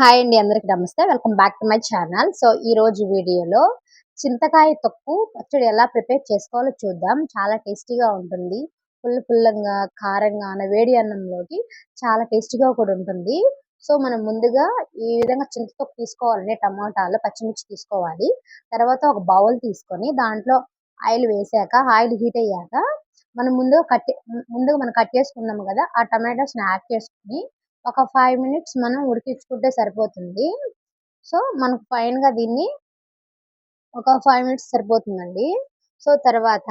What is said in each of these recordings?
Hi అండి అందరికి నమస్తే. Welcome back to my channel. So ఈ రోజు వీడియోలో చింతకాయ తొక్కు పచ్చడి ఎలా ప్రిపేర్ చేసుకోవాలో చూద్దాం. చాలా టేస్టీగా ఉంటుంది. పుల్ల పుల్లంగా కారంగా వేడి అన్నంలోకి చాలా టేస్టీగా కూడా ఉంటుంది. సో మనం ముందుగా ఈ విధంగా చింతతొక్కు తీసుకోవాలంటే టమాటాలు పచ్చిమిర్చి తీసుకోవాలి. తర్వాత ఒక బౌల్ తీసుకొని దాంట్లో ఆయిల్ వేసాక ఆయిల్ హీట్ అయ్యాక మనం ముందుగా కట్ ముందుగా మనం కట్ చేసుకున్నాము కదా ఆ టమాటాస్ని యాడ్ చేసుకుని ఒక ఫైవ్ మినిట్స్ మనం ఉడికించుకుంటే సరిపోతుంది. సో మనకు ఫైన్గా దీన్ని ఒక ఫైవ్ మినిట్స్ సరిపోతుందండి. సో తర్వాత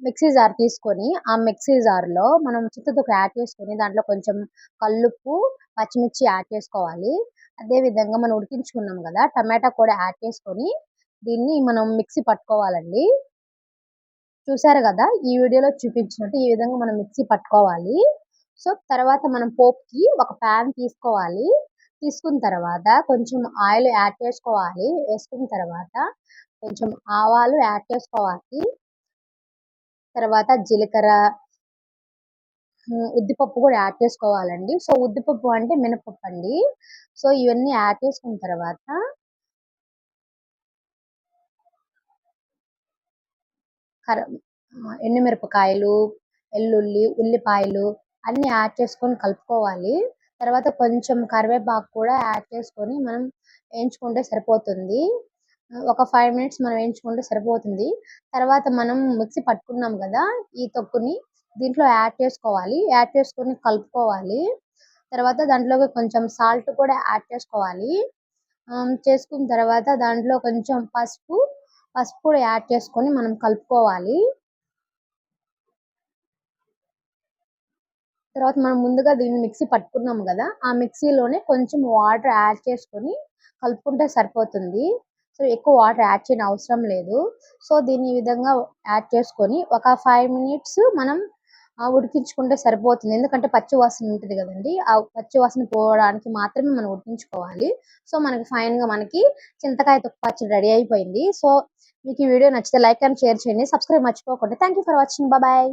మిక్సీ జార్ తీసుకొని ఆ మిక్సీ జార్లో మనం చింతతొక్కు యాడ్ చేసుకొని దాంట్లో కొంచెం కల్లుప్పు పచ్చిమిర్చి యాడ్ చేసుకోవాలి. అదేవిధంగా మనం ఉడికించుకున్నాం కదా టమాటా కూడా యాడ్ చేసుకొని దీన్ని మనం మిక్సీ పట్టుకోవాలండి. చూసారు కదా? ఈ వీడియోలో చూపించినట్టు ఈ విధంగా మనం మిక్సీ పట్టుకోవాలి. సో తర్వాత మనం పోప్కి ఒక ప్యాన్ తీసుకోవాలి. తీసుకున్న తర్వాత కొంచెం ఆయిల్ యాడ్ చేసుకోవాలి. వేసుకున్న తర్వాత కొంచెం ఆవాలు యాడ్ చేసుకోవాలి. తర్వాత జీలకర్ర ఉద్దిపప్పు కూడా యాడ్ చేసుకోవాలండి. సో ఉద్దిపప్పు అంటే మినపప్పు అండి సో ఇవన్నీ యాడ్ చేసుకున్న తర్వాత కర ఎండుమిరపకాయలు వెల్లుల్లి ఉల్లిపాయలు అన్నీ యాడ్ చేసుకొని కలుపుకోవాలి. తర్వాత కొంచెం కరివేపాకు కూడా యాడ్ చేసుకొని మనం వేయించుకుంటే సరిపోతుంది. ఒక ఫైవ్ మినిట్స్ మనం వేయించుకుంటే సరిపోతుంది. తర్వాత మనం మిక్సీ పట్టుకున్నాం కదా ఈ తొక్కుని దీంట్లో యాడ్ చేసుకోవాలి. యాడ్ చేసుకొని కలుపుకోవాలి. తర్వాత దాంట్లోకి కొంచెం సాల్ట్ కూడా యాడ్ చేసుకోవాలి. చేసుకున్న తర్వాత దాంట్లో కొంచెం పసుపు పసుపు కూడా యాడ్ చేసుకొని మనం కలుపుకోవాలి. తర్వాత మనం ముందుగా దీన్ని మిక్సీ పట్టుకున్నాం కదా ఆ మిక్సీలోనే కొంచెం వాటర్ యాడ్ చేసుకొని కలుపుకుంటే సరిపోతుంది. సో ఎక్కువ వాటర్ యాడ్ చేయని అవసరం లేదు. సో దీన్ని ఈ విధంగా యాడ్ చేసుకొని ఒక ఫైవ్ మినిట్స్ మనం ఉడికించుకుంటే సరిపోతుంది. ఎందుకంటే పచ్చి వాసన ఉంటుంది కదండి ఆ పచ్చి వాసన పోవడానికి మాత్రమే మనం ఉడికించుకోవాలి. సో మనకి ఫైన్గా మనకి చింతకాయ తొక్కు పచ్చడి రెడీ అయిపోయింది. సో మీకు ఈ వీడియో నచ్చితే లైక్ అండ్ షేర్ చేయండి. సబ్స్క్రైబ్ మర్చిపోకండి. Thank for watching bye